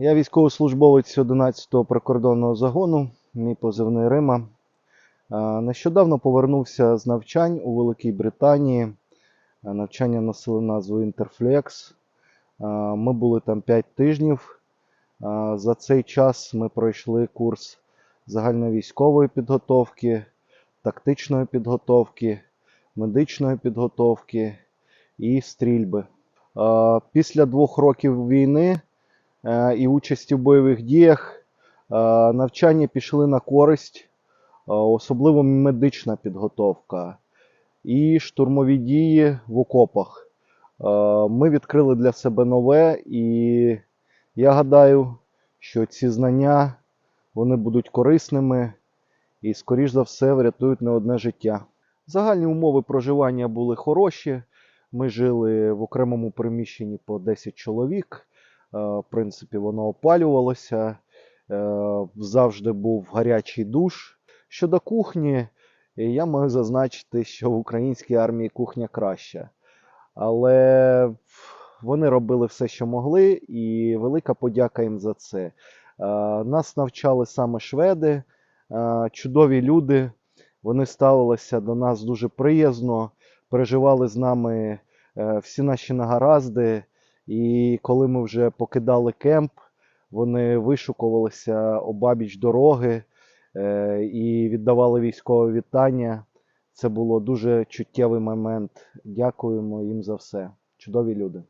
Я військовослужбовець 11-го прикордонного загону, мій позивний Рима. Нещодавно повернувся з навчань у Великій Британії. Навчання носили назву Interflex. Ми були там 5 тижнів. За цей час ми пройшли курс загальновійськової підготовки, тактичної підготовки, медичної підготовки і стрільби. Після двох років війни е, і участі в бойових діях е, навчання пішли на користь, е, особливо медична підготовка і штурмові дії в окопах. Е, Ми відкрили для себе нове, і я гадаю, що ці знання вони будуть корисними і, скоріш за все, врятують не одне життя. Загальні умови проживання були хороші. Ми жили в окремому приміщенні по 10 чоловік. Е, В принципі, воно опалювалося. Е, Завжди був гарячий душ. Щодо кухні, я можу зазначити, що в українській армії кухня краща. Але вони робили все, що могли, і велика подяка їм за це. Е, Нас навчали саме шведи, чудові люди. Вони ставилися до нас дуже приязно, переживали з нами всі наші нагаразди. І коли ми вже покидали кемп, вони вишукувалися обабіч дороги е, і віддавали військове вітання. Це було дуже чуттєвий момент. Дякуємо їм за все. Чудові люди.